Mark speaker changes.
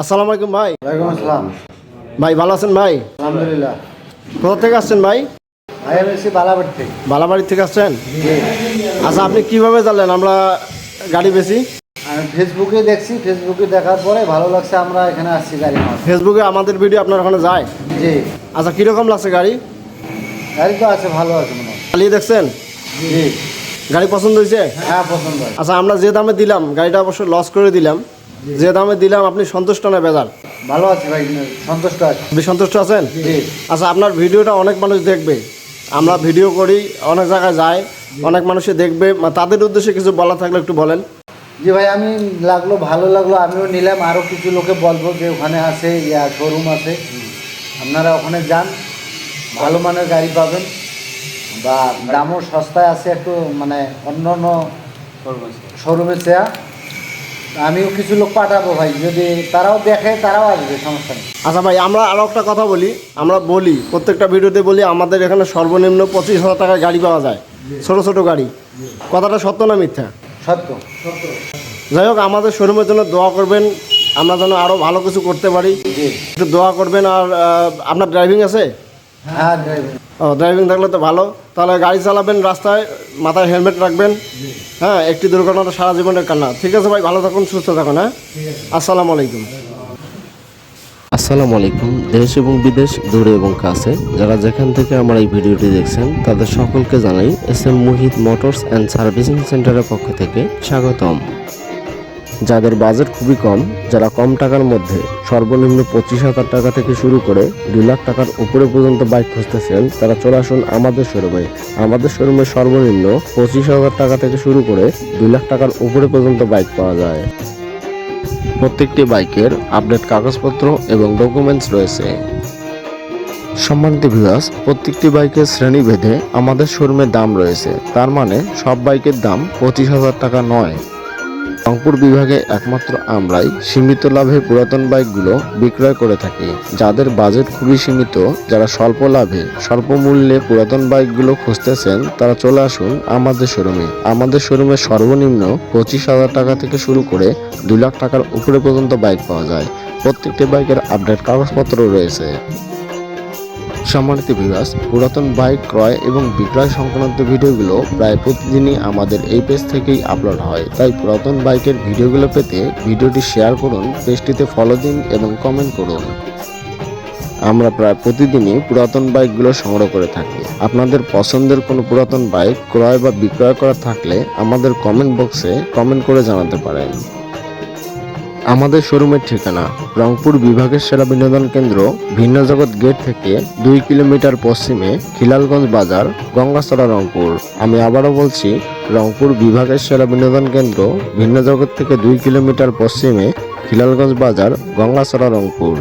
Speaker 1: আসসালামু আলাইকুম ভাই।
Speaker 2: ওয়ালাইকুম আসসালাম।
Speaker 1: ভাই ভালো আছেন ভাই?
Speaker 2: আলহামদুলিল্লাহ।
Speaker 1: কোথা থেকে আসছেন ভাই?
Speaker 2: ভাই আমি এসেছি বালাবাড়ি থেকে।
Speaker 1: বালাবাড়ি থেকে আসছেন? আচ্ছা আপনি কীভাবে জানলেন আমরা গাড়ি বেশি
Speaker 2: আমি ফেসবুকে দেখছি ফেসবুকে দেখার পরে ভালো লাগছে আমরা এখানে আসছি গাড়ি নেওয়ার।
Speaker 1: ফেসবুকে আমাদের ভিডিও আপনার ওখানে যায়?
Speaker 2: জি।
Speaker 1: আচ্ছা কীরকম লাগছে গাড়ি?
Speaker 2: গাড়ি তো আছে ভালো আছে মনে হয়।
Speaker 1: চালিয়ে দেখছেন?
Speaker 2: জি।
Speaker 1: গাড়ি পছন্দ হয়েছে?
Speaker 2: হ্যাঁ পছন্দ হয়।
Speaker 1: আচ্ছা আমরা যে দামে দিলাম গাড়িটা অবশ্য লস করে দিলাম। যে দামে দিলাম আপনি সন্তুষ্ট না বেজার
Speaker 2: ভালো আছে ভাই সন্তুষ্ট আছে।
Speaker 1: আপনি সন্তুষ্ট আছেন?
Speaker 2: জি।
Speaker 1: আচ্ছা আপনার ভিডিওটা অনেক মানুষ দেখবে। আমরা ভিডিও করি অনেক জায়গায় যাই অনেক মানুষে দেখবে। তাদের উদ্দেশ্যে কিছু বলা থাকলে একটু বলেন।
Speaker 2: জি ভাই আমি লাগল ভালো লাগল আমিও নিলাম। আরও কিছু লোকে বলব যে ওখানে আছে ইয়া শোরুম আছে। আপনারা ওখানে যান ভালো মানের গাড়ি পাবেন। বা দামও সস্তায় আছে একটু মানে অন্য অন্য শোরুমের চেয়া। আমিও কিছু লোক পাঠাবো ভাই যদি তারাও দেখে তারাও আসবে সমস্যা নেই।
Speaker 1: আচ্ছা ভাই আমরা আরও একটা কথা বলি আমরা বলি প্রত্যেকটা ভিডিওতে বলি আমাদের এখানে সর্বনিম্ন পঁচিশ হাজার টাকার গাড়ি পাওয়া যায় ছোট ছোট গাড়ি। কথাটা সত্য না মিথ্যা?
Speaker 2: সত্য।
Speaker 1: যাই হোক আমাদের শোরুমের জন্য দোয়া করবেন আমরা যেন আরও ভালো কিছু করতে পারি। একটু দোয়া করবেন আর আপনার ড্রাইভিং আছে?
Speaker 2: হ্যাঁ
Speaker 1: ও ড্রাইভিং থাকলে তো ভালো। তাহলে গাড়ি চালাবেন রাস্তায় মাথায় হেলমেট রাখবেন। হ্যাঁ একটি দুর্ঘটনা সারা জীবনের কান্না। ঠিক আছে ভাই ভালো থাকুন সুস্থ থাকুন হ্যাঁ? আসসালামু আলাইকুম।
Speaker 3: আসসালামু আলাইকুম। দেশ এবং বিদেশ দূরে এবং কাছে যারা যেখান থেকে আমার এই ভিডিওটি দেখছেন তাদের সকলকে জানাই S M Muhit motors and servicing সেন্টারের পক্ষ থেকে স্বাগতম। যাদের বাজেট খুবই কম, যারা কম টাকার মধ্যে সর্বনিম্ন পঁচিশ হাজার টাকা থেকে শুরু করে দুই লাখ টাকার উপরে পর্যন্ত বাইক খুঁজতেছেন, তারা চলে আসুন আমাদের শোরুমে। আমাদের শোরুমে সর্বনিম্ন পঁচিশ হাজার টাকা থেকে শুরু করে দুই লাখ টাকার উপরে পর্যন্ত বাইক পাওয়া যায়। প্রত্যেকটি বাইকের আপডেট কাগজপত্র এবং ডকুমেন্টস রয়েছে। সম্মানিত ভিউয়ার্স, প্রত্যেকটি বাইকের শ্রেণীভেদে আমাদের শোরুমে দাম রয়েছে। তার মানে সব বাইকের দাম পঁচিশ হাজার টাকা নয়। রংপুর বিভাগে একমাত্র আমরাই সীমিত লাভে পুরাতন বাইকগুলো বিক্রয় করে থাকি। যাদের বাজেট খুবই সীমিত, যারা স্বল্প লাভে, স্বল্প মূল্যে পুরাতন বাইকগুলো খুঁজতেছেন, তারা চলে আসুন আমাদের শোরুমে। আমাদের শোরুমে সর্বনিম্ন পঁচিশ হাজার টাকা থেকে শুরু করে দুই লাখ টাকার উপরে পর্যন্ত বাইক পাওয়া যায়। প্রত্যেকটি বাইকের আপডেট কাগজপত্র রয়েছে। সম্মানিত বিভাস পুরাতন বাইক ক্রয় এবং বিক্রয় সংক্রান্ত ভিডিওগুলো প্রায় প্রতিদিনই আমাদের এই পেজ থেকেই আপলোড হয়। তাই পুরাতন বাইকের ভিডিওগুলো পেতে ভিডিওটি শেয়ার করুন পেজটিতে ফলো দিন এবং কমেন্ট করুন। আমরা প্রায় প্রতিদিনই পুরাতন বাইকগুলো সংগ্রহ করে থাকি। আপনাদের পছন্দের কোনো পুরাতন বাইক ক্রয় বা বিক্রয় করা থাকলে আমাদের কমেন্ট বক্সে কমেন্ট করে জানাতে পারেন। আমাদের শোরুমের ঠিকানা রংপুর বিভাগের সেরা বিনোদন কেন্দ্র ভিন্ন জগৎ গেট থেকে দুই কিলোমিটার পশ্চিমে খিলালগঞ্জ বাজার গঙ্গাচড়া রংপুর। আমি আবারও বলছি, রংপুর বিভাগের সেরা বিনোদন কেন্দ্র ভিন্ন জগৎ থেকে দুই কিলোমিটার পশ্চিমে খিলালগঞ্জ বাজার গঙ্গাচড়া রংপুর।